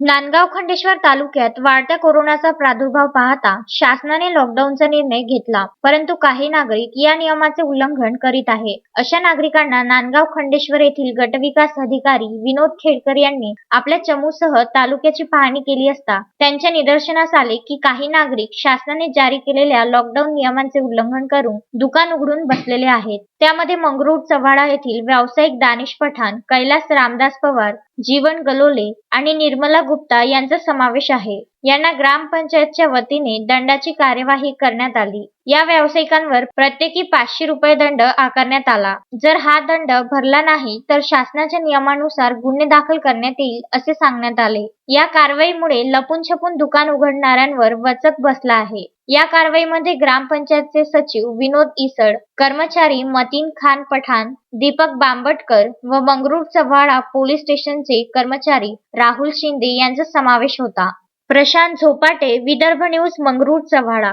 नांदगाव खंडेश्वर तालुक्यात वाढत्या कोरोनाचा प्रादुर्भाव पाहता शासनाने लॉकडाऊनचा निर्णय घेतला. परंतु काही नागरिक या नियमाचे उल्लंघन करीत आहे. अशा नागरिकांना नांदगाव खंडेश्वर येथील गटविकास अधिकारी विनोद खेडकर यांनी आपल्या चमूसह तालुक्याची पाहणी केली असता त्यांच्या निदर्शनास आले की काही नागरिक शासनाने जारी केलेल्या लॉकडाऊन नियमांचे उल्लंघन करून दुकान उघडून बसलेले आहेत. त्यामध्ये मंगरूळ चव्हाडा येथील व्यावसायिक दानिश पठाण कैलास रामदास पवार जीवन गलोले आणि निर्मला गुप्ता यांचा समावेश आहे. यांना ग्रामपंचायतच्या वतीने दंडाची कार्यवाही करण्यात आली. या व्यावसायिकांवर प्रत्येकी पाचशे रुपये दंड आकारण्यात आला. जर हा दंड भरला नाही तर शासनाच्या नियमानुसार गुन्हे दाखल करण्यात येईल असे सांगण्यात आले. या कारवाईमुळे लपून छपून दुकान उघडणाऱ्यांवर वचक बसला आहे. या कारवाईमध्ये ग्रामपंचायतचे सचिव विनोद इसड कर्मचारी मतीन खान पठाण दीपक बांबटकर व मंगरुळ चव्हाडा पोलीस स्टेशनचे कर्मचारी राहुल शिंदे यांचा समावेश होता. प्रशांत झोपाटे विदर्भ न्यूज मंगरूर चव्हाडा